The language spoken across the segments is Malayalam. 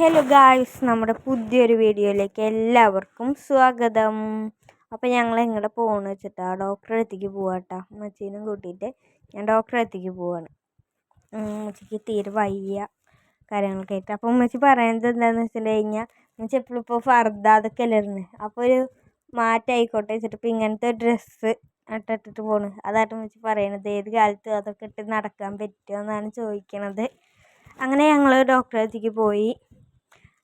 ഹലോ ഗായ്സ് നമ്മുടെ പുതിയൊരു വീഡിയോയിലേക്ക് എല്ലാവർക്കും സ്വാഗതം. അപ്പോൾ ഞങ്ങൾ എങ്ങോട്ട് പോകണമെന്ന് വെച്ചിട്ടാ? ഡോക്ടറെ അടുത്തേക്ക് പോവാട്ടാ. അമ്മച്ചീനും കൂട്ടിയിട്ട് ഞാൻ ഡോക്ടറെ അടുത്തേക്ക് പോവാണ്. ഉമ്മച്ചിക്ക് തീരെ വയ്യ കാര്യങ്ങളൊക്കെ ആയിട്ട്. അപ്പോൾ ഉമ്മച്ചി പറയുന്നത് എന്താണെന്ന് വെച്ചിട്ട് കഴിഞ്ഞാൽ ഉമ്മച്ചി എപ്പോഴും ഇപ്പോൾ ഫർദ അതൊക്കെ അല്ലായിരുന്നു അപ്പോൾ ഒരു മാറ്റമായിക്കോട്ടെ വെച്ചിട്ട് ഇപ്പോൾ ഇങ്ങനത്തെ ഡ്രസ്സ് ഇട്ടിട്ട് പോണ്. അതായിട്ട് ഉമ്മച്ചി പറയണത് ഏത് കാലത്ത് അതൊക്കെ ഇട്ട് നടക്കാൻ പറ്റുമോ എന്നാണ് ചോദിക്കണത്. അങ്ങനെ ഞങ്ങൾ ഡോക്ടറെ അടുത്തേക്ക് പോയി.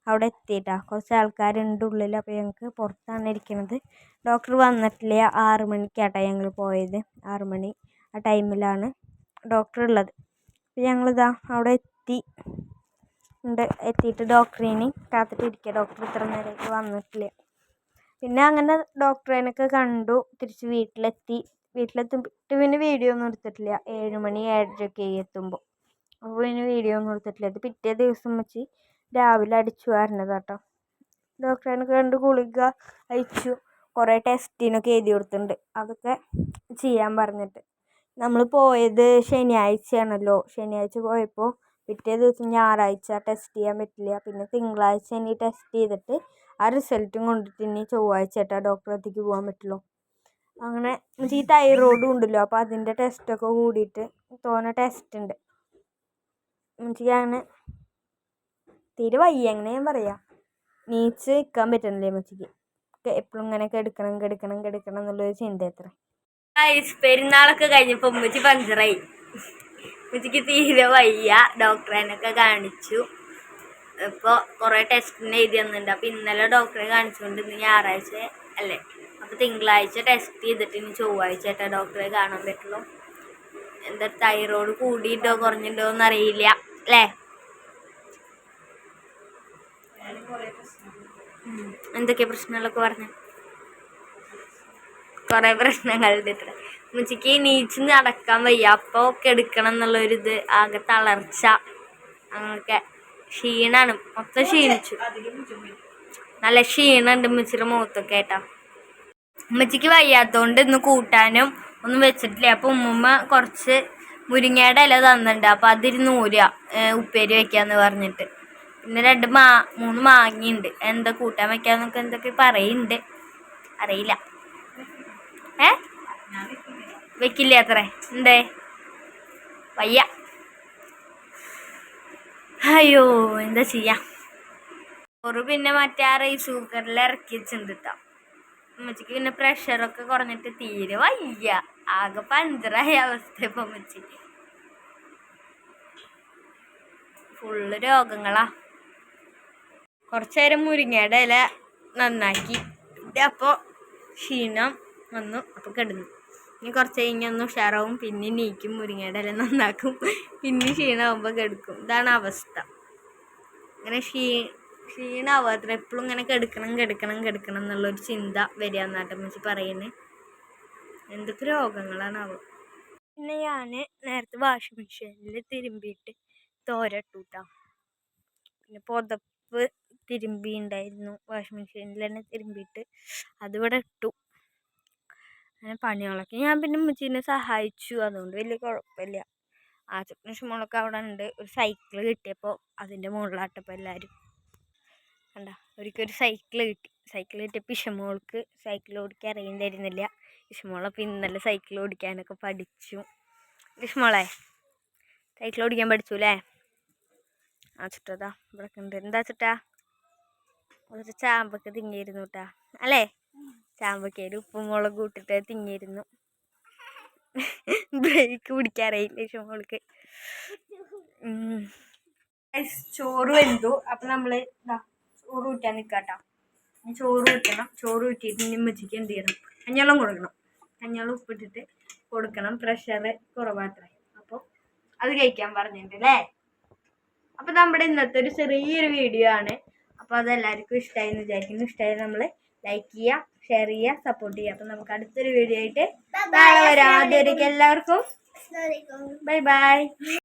അവിടെ എത്തിയിട്ടാ. കുറച്ച് ആൾക്കാരുണ്ട് ഉള്ളിൽ അപ്പോൾ ഞങ്ങൾക്ക് പുറത്താണ് ഇരിക്കുന്നത് ഡോക്ടർ വന്നിട്ടില്ല ആറ് മണിക്കാട്ടോ ഞങ്ങൾ പോയത്. ആറ് മണി ആ ടൈമിലാണ് ഡോക്ടർ ഉള്ളത്. അപ്പോൾ ഞങ്ങളിതാ അവിടെ എത്തി. ഉണ്ട്. എത്തിയിട്ട് ഡോക്ടറിനെ കാത്തിട്ടിരിക്കുക ഡോക്ടർ ഇത്ര നേരമായിട്ട് വന്നിട്ടില്ല. പിന്നെ അങ്ങനെ ഡോക്ടറേനൊക്കെ കണ്ടു. തിരിച്ച് വീട്ടിലെത്തി. വീട്ടിലെത്തിയിട്ട് പിന്നെ വീഡിയോ ഒന്നും എടുത്തിട്ടില്ല. ഏഴ് മണി ഏഴരയൊക്കെ എത്തുമ്പോൾ അപ്പോൾ പിന്നെ വീഡിയോ ഒന്നും എടുത്തിട്ടില്ല. അത് പിറ്റേ ദിവസം വെച്ച് രാവിലെ അടിച്ചു വരണത് കേട്ടോ ഡോക്ടറെ കണ്ട് ഗുളിക അയച്ചു കുറേ ടെസ്റ്റിനൊക്കെ എഴുതി കൊടുത്തിട്ടുണ്ട്. അതൊക്കെ ചെയ്യാൻ പറഞ്ഞിട്ട്. നമ്മൾ പോയത് ശനിയാഴ്ചയാണല്ലോ. ശനിയാഴ്ച പോയപ്പോൾ പിറ്റേ ദിവസം ഞായറാഴ്ച ടെസ്റ്റ് ചെയ്യാൻ പറ്റില്ല. പിന്നെ തിങ്കളാഴ്ച ഇനി ടെസ്റ്റ് ചെയ്തിട്ട് ആ റിസൾട്ടും കൊണ്ടിട്ട് ഇനി ചൊവ്വാഴ്ച ആയിട്ടാ ഡോക്ടറെ അടുത്തേക്ക് പോകാൻ പറ്റുള്ളൂ. അങ്ങനെ ഈ തൈറോയിഡും ഉണ്ടല്ലോ. അപ്പോൾ അതിന്റെ ടെസ്റ്റൊക്കെ കൂടിയിട്ട് തോനെ ടെസ്റ്റ് ഉണ്ട്. എനിക്ക് അങ്ങനെ തീരെ വയ്യ ഞാൻ പറയാം? നീച്ച് നിൽക്കാൻ പറ്റുന്നില്ല അമ്മച്ചിക്ക് എപ്പോഴും ഇങ്ങനെ കെടുക്കണം കെടുക്കണം കെടുക്കണം എന്നുള്ളൊരു ചിന്ത എത്ര. പെരുന്നാളൊക്കെ കഴിഞ്ഞപ്പോൾ ഉമ്മച്ചി പഞ്ചറായി. ഉമ്മച്ചിക്ക് തീരെ വയ്യ ഡോക്ടറേനൊക്കെ കാണിച്ചു. ഇപ്പോൾ കുറേ ടെസ്റ്റിന് എഴുതി തന്നിട്ടുണ്ട്. അപ്പോൾ ഇന്നലെ ഡോക്ടറെ കാണിച്ചുകൊണ്ട് ഇന്ന് ഞായറാഴ്ച അല്ലേ? അപ്പോൾ തിങ്കളാഴ്ച ടെസ്റ്റ് ചെയ്തിട്ട് ഇനി ചൊവ്വാഴ്ച ആയിട്ടാ ഡോക്ടറെ കാണാൻ പറ്റുള്ളൂ. എന്താ തൈറോയ്ഡ് കൂടിയിട്ടോ കുറഞ്ഞിട്ടോ എന്നറിയില്ല അല്ലേ? എന്തൊക്കെയാ പ്രശ്നങ്ങളൊക്കെ പറഞ്ഞു? കുറേ പ്രശ്നങ്ങളുണ്ട് ഇത്ര. ഉച്ചയ്ക്ക് നീച്ച് നടക്കാൻ വയ്യ. അപ്പോൾ ഒരു എന്നുള്ളൊരിത് ആകെ തളർച്ച അങ്ങനെയൊക്കെ ക്ഷീണാണ്. മൊത്തം ക്ഷീണിച്ചു. നല്ല ക്ഷീണമുണ്ട് ഉമ്മച്ചിയുടെ മുഖത്തൊക്കെ ആയിട്ടാ ഉമ്മച്ചിക്ക് വയ്യാത്തതുകൊണ്ട് ഇന്ന് കൂട്ടാനും ഒന്നും വെച്ചിട്ടില്ല. അപ്പോൾ ഉമ്മുമ്മ കുറച്ച് മുരിങ്ങയുടെ ഇല തന്നിട്ടുണ്ട്. അപ്പോൾ അതിരുന്ന് ഊരുക ഉപ്പേരി വെക്കാന്ന് പറഞ്ഞിട്ട്. പിന്നെ രണ്ട് മാ മൂന്ന് മാങ്ങയുണ്ട്. എന്താ കൂട്ടാൻ വെക്കാന്നൊക്കെ എന്തൊക്കെ പറയുന്നുണ്ട് അറിയില്ല. ഏ? വെക്കില്ല അത്രേ? എന്തേ? വയ്യ. അയ്യോ എന്താ ചെയ്യാം? ഒരു പിന്നെ മറ്റേ ആ റൈസ് കുക്കറിൽ ഇറക്കി വെച്ചിട്ടുണ്ട് കേട്ടോ അമ്മച്ചിക്ക് പിന്നെ പ്രഷറൊക്കെ കുറഞ്ഞിട്ട് തീരെ വയ്യ. ആകെ പഞ്ചറായ അവസ്ഥ ഇപ്പൊ അമ്മച്ചിക്ക് ഫുള്ള് രോഗങ്ങളാ. കുറച്ച് നേരം മുരിങ്ങയുടെ ഇല നന്നാക്കി. അപ്പോൾ ക്ഷീണം വന്നു. അപ്പോൾ കിടന്നു. ഇനി കുറച്ച് കഴിഞ്ഞൊന്ന് ഉഷാറാവും. പിന്നെ നീക്കും. മുരിങ്ങയുടെ ഇല നന്നാക്കും. പിന്നെ ക്ഷീണമാകുമ്പോൾ കിടക്കും. ഇതാണ് അവസ്ഥ. അങ്ങനെ ക്ഷീ ക്ഷീണമാവാത്ര എപ്പോഴും ഇങ്ങനെ കിടക്കണം കിടക്കണം കിടക്കണം എന്നുള്ളൊരു ചിന്ത വരിക എന്നാട്ടം വെച്ച് പറയുന്നത് എന്തൊക്കെ രോഗങ്ങളാണാവും പിന്നെ ഞാൻ നേരത്തെ വാഷിംഗ് മെഷീനിൽ തിരുമ്പിയിട്ട് തോരട്ടൂട്ടാ പിന്നെ പുതപ്പ് തിരുമ്പി ഉണ്ടായിരുന്നു വാഷിംഗ് മെഷീനിൽ തന്നെ തിരുമ്പിയിട്ട് അതിവിടെ ഇട്ടു. അങ്ങനെ പണികളൊക്കെ. ഞാൻ പിന്നെ മുച്ചീനെ സഹായിച്ചു. അതുകൊണ്ട് വലിയ കുഴപ്പമില്ല. ആചപ്പന ഷുമോളൊക്കെ അവിടെ ഉണ്ട് ഒരു സൈക്കിൾ കിട്ടിയപ്പോൾ അതിന്റെ മുകളിലാട്ടപ്പോൾ എല്ലാവരും കണ്ട ഒരിക്കൽ സൈക്കിൾ കിട്ടി. സൈക്കിൾ കിട്ടിയപ്പോൾ ഇഷമോൾക്ക് സൈക്കിൾ ഓടിക്കാൻ അറിയുന്നുണ്ടായിരുന്നില്ല പിന്നെ ഇന്നലെ സൈക്കിൾ ഓടിക്കാനൊക്കെ പഠിച്ചു. ഇഷമോളെ സൈക്കിൾ ഓടിക്കാൻ പഠിച്ചു അല്ലേ ആ ചുട്ടതാ ഇവിടെ ഉണ്ട്. എന്താ ചുട്ടാ? ഒരു ചാമ്പക്ക തിങ്ങിയിരുന്നു കേട്ടാ അല്ലേ ചാമ്പക്കയിൽ ഉപ്പും മുളക് ഇട്ടിട്ട് തിങ്ങിയിരുന്നു ബ്രേക്ക് പിടിക്കാറായില്ല ചോൾക്ക് ചോറ് വെന്തു. അപ്പൊ നമ്മൾ ചോറ് ഊറ്റാൻ നിക്കാട്ടോ. ചോറ് ഊറ്റണം. ചോറ് ഊറ്റിയിട്ട് ഇനി ഉമ്മച്ചിക്ക് എന്ത് ചെയ്യണം? കഞ്ഞവെള്ളം കൊടുക്കണം. കഞ്ഞവെള്ളം ഉപ്പിട്ടിട്ട് കൊടുക്കണം. പ്രഷർ കുറവാത്രേ. അപ്പോൾ അത് കഴിക്കാൻ പറഞ്ഞിട്ടുണ്ട് അല്ലേ? അപ്പോൾ നമ്മുടെ ഇന്നത്തെ ഒരു ചെറിയൊരു വീഡിയോ ആണ്. അപ്പോൾ അതെല്ലാവർക്കും ഇഷ്ടമായി എന്ന് വിചാരിക്കുന്നു. ഇഷ്ടമായി നമ്മൾ ലൈക്ക് ചെയ്യുക ഷെയർ ചെയ്യുക സപ്പോർട്ട് ചെയ്യുക. അപ്പം നമുക്ക് അടുത്തൊരു വീഡിയോ ആയിട്ട് നാളെ വരാം. ആദ്യം എല്ലാവർക്കും ബൈ ബൈ